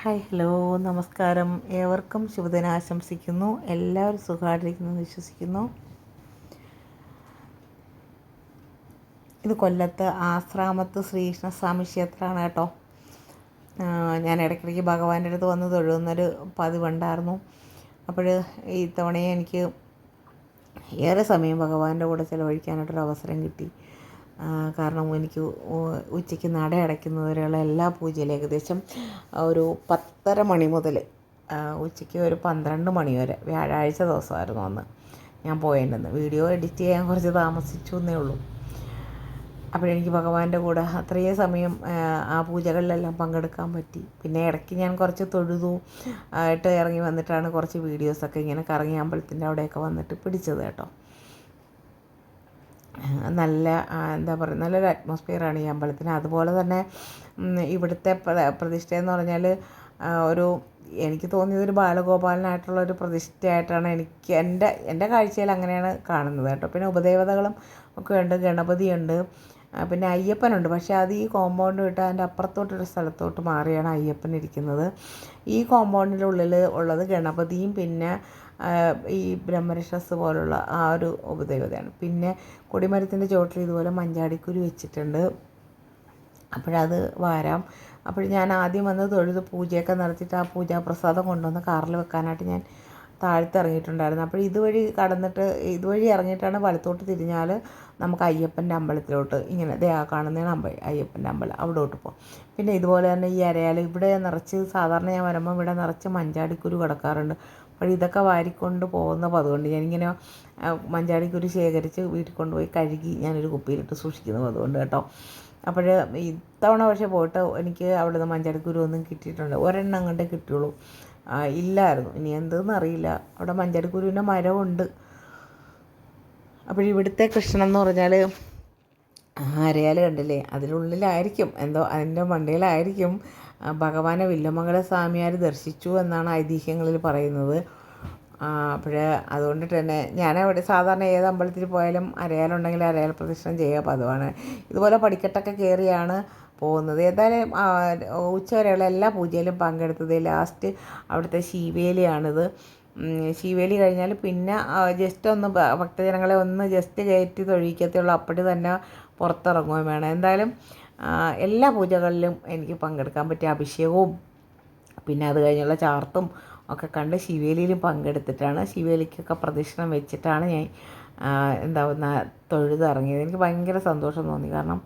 Hi hello നമസ്കാരം. ഏവർക്കും ശുഭദിനം ആശംസിക്കുന്നു എല്ലാവരും സുഖമായിട്ടിരിക്കുന്നു വിശ്വസിക്കുന്നു. ഇത് കൊല്ലത്ത് ആശ്രാമത്ത് ശ്രീകൃഷ്ണസ്വാമി ക്ഷേത്രമാണ് കേട്ടോ. ഞാൻ ഇടയ്ക്കിടയ്ക്ക് ഭഗവാന്റെ അടുത്ത് വന്ന് തൊഴുന്നൊരു പതിവുണ്ടായിരുന്നു. അപ്പോൾ ഈ തവണയെ എനിക്ക് ഏറെ സമയം ഭഗവാന്റെ കൂടെ ചിലവഴിക്കാനായിട്ടൊരു അവസരം കിട്ടി. കാരണം എനിക്ക് ഉച്ചയ്ക്ക് നട അടയ്ക്കുന്നത് വരെയുള്ള എല്ലാ പൂജയിലും ഏകദേശം ഒരു പത്തര മണി മുതൽ ഉച്ചയ്ക്ക് ഒരു പന്ത്രണ്ട് മണി വരെ വ്യാഴാഴ്ച ദിവസമായിരുന്നു അന്ന് ഞാൻ പോയേണ്ടത്. വീഡിയോ എഡിറ്റ് ചെയ്യാൻ കുറച്ച് താമസിച്ചു എന്നേ ഉള്ളൂ. അപ്പോഴെനിക്ക് ഭഗവാന്റെ കൂടെ അത്രയും സമയം ആ പൂജകളിലെല്ലാം പങ്കെടുക്കാൻ പറ്റി. പിന്നെ ഇടയ്ക്ക് ഞാൻ കുറച്ച് തൊഴുതു ആയിട്ട് ഇറങ്ങി വന്നിട്ടാണ് കുറച്ച് വീഡിയോസൊക്കെ ഇങ്ങനെ കറങ്ങി അമ്പലത്തിന്റെ അവിടെയൊക്കെ വന്നിട്ട് പിടിച്ചത് കേട്ടോ. നല്ല എന്താ പറയുക നല്ലൊരു അറ്റ്മോസ്ഫിയറാണ് ഈ അമ്പലത്തിന്. അതുപോലെ തന്നെ ഇവിടുത്തെ പ്രതിഷ്ഠ എന്ന് പറഞ്ഞാൽ ഒരു എനിക്ക് തോന്നിയത് ഒരു ബാലഗോപാലനായിട്ടുള്ള ഒരു പ്രതിഷ്ഠയായിട്ടാണ് എനിക്ക് എന്റെ എന്റെ കാഴ്ചയിൽ അങ്ങനെയാണ് കാണുന്നത് കേട്ടോ. പിന്നെ ഉപദേവതകളും ഒക്കെ ഉണ്ട് ഗണപതിയുണ്ട് പിന്നെ അയ്യപ്പനുണ്ട്. പക്ഷേ അത് ഈ കോമ്പൗണ്ട് വിട്ട് അതിന്റെ അപ്പുറത്തോട്ടൊരു സ്ഥലത്തോട്ട് മാറിയാണ് അയ്യപ്പൻ ഇരിക്കുന്നത്. ഈ കോമ്പൗണ്ടിന്റെ ഉള്ളിൽ ഉള്ളത് ഗണപതിയും പിന്നെ ഈ ബ്രഹ്മരക്ഷസ് പോലുള്ള ആ ഒരു ഉപദേവതയാണ്. പിന്നെ കൊടിമരത്തിന്റെ ചുവട്ടിൽ ഇതുപോലെ മഞ്ചാടിക്കുരു വെച്ചിട്ടുണ്ട്. അപ്പോഴത് വാരാം. അപ്പോൾ ഞാൻ ആദ്യം വന്ന് തൊഴുത് പൂജയൊക്കെ നടത്തിയിട്ട് ആ പൂജാപ്രസാദം കൊണ്ടുവന്ന് കാറിൽ വെക്കാനായിട്ട് ഞാൻ താഴത്ത് ഇറങ്ങിയിട്ടുണ്ടായിരുന്നു അപ്പോൾ ഇതുവഴി കടന്നിട്ട് ഇതുവഴി ഇറങ്ങിയിട്ടാണ് വലത്തോട്ട് തിരിഞ്ഞാൽ നമുക്ക് അയ്യപ്പന്റെ അമ്പലത്തിലോട്ട് ഇങ്ങനെ ദേ ആ കാണുന്നതാണ് അമ്പ അയ്യപ്പന്റെ അമ്പലം. അവിടോട്ട് പോകും പിന്നെ ഇതുപോലെ തന്നെ ഈ അരയാൽ ഇവിടെ നിറച്ച് സാധാരണ ഞാൻ വരുമ്പോൾ ഇവിടെ നിറച്ച് മഞ്ചാടിക്കുരു കിടക്കാറുണ്ട്. അപ്പോൾ ഇതൊക്കെ വാരിക്കൊണ്ട് പോകുന്ന അതുകൊണ്ട് ഞാനിങ്ങനെ മഞ്ചാടിക്കുരു ശേഖരിച്ച് വീട്ടിൽ കൊണ്ടുപോയി കഴുകി ഞാനൊരു കുപ്പിയിലിട്ട് സൂക്ഷിക്കുന്നത് അതുകൊണ്ട് കേട്ടോ. അപ്പോൾ ഇത്തവണ പക്ഷേ പോയിട്ട് എനിക്ക് അവിടെ മഞ്ചാടിക്കുരു ഒന്നും കിട്ടിയിട്ടുണ്ട്. ഒരെണ്ണം അങ്ങോട്ടേ കിട്ടിയുള്ളൂ. ഇല്ലായിരുന്നു. ഇനി എന്തെന്ന് അറിയില്ല. അവിടെ മഞ്ചാടിക്കുരുവിന്റെ മരമുണ്ട് അപ്പോൾ ഇവിടുത്തെ കൃഷ്ണൻ എന്ന് പറഞ്ഞാൽ അരയാൽ കണ്ടില്ലേ? അതിനുള്ളിലായിരിക്കും. എന്തോ അതിന്റെ മണ്ടയിലായിരിക്കും. ഭഗവാനെ വില്ലമംഗല സ്വാമിയാർ ദർശിച്ചു എന്നാണ് ഐതിഹ്യങ്ങളിൽ പറയുന്നത്. അപ്പോഴേ അതുകൊണ്ട് തന്നെ ഞാൻ സാധാരണ ഏത് അമ്പലത്തിൽ പോയാലും അരയാലുണ്ടെങ്കിൽ അരയാൽ പ്രദക്ഷിണം ചെയ്യുക പതിവാണ്. ഇതുപോലെ പടിക്കെട്ടൊക്കെ കയറിയാണ് പോകുന്നത്. ഏതായാലും ഉച്ചവരെയുള്ള എല്ലാ പൂജയിലും പങ്കെടുത്തത് ലാസ്റ്റ് അവിടുത്തെ ശീവേലിയാണിത്. ശിവേലി കഴിഞ്ഞാൽ പിന്നെ ജസ്റ്റ് ഒന്ന് ഭക്തജനങ്ങളെ ഒന്ന് ജസ്റ്റ് കയറ്റി തൊഴിക്കത്തുള്ളൂ അപ്പടി തന്നെ പുറത്തിറങ്ങുകയും വേണം. എന്തായാലും എല്ലാ പൂജകളിലും എനിക്ക് പങ്കെടുക്കാൻ പറ്റിയ അഭിഷേകവും പിന്നെ അത് കഴിഞ്ഞുള്ള ചാർത്തും ഒക്കെ കണ്ട് ശിവേലിയിലും പങ്കെടുത്തിട്ടാണ്. ശിവേലിക്കൊക്കെ പ്രദക്ഷിണം വെച്ചിട്ടാണ് ഞാൻ എന്താ തൊഴുതിറങ്ങിയത് എനിക്ക് ഭയങ്കര സന്തോഷം തോന്നി. കാരണം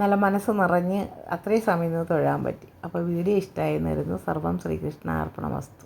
നല്ല മനസ്സ് നിറഞ്ഞ് അത്രയും സമയം നിന്ന് തൊഴാൻ പറ്റി. അപ്പോൾ വീഡിയോ ഇഷ്ടമായി എന്നിരുന്നു സർവം ശ്രീകൃഷ്ണ അർപ്പണമസ്തു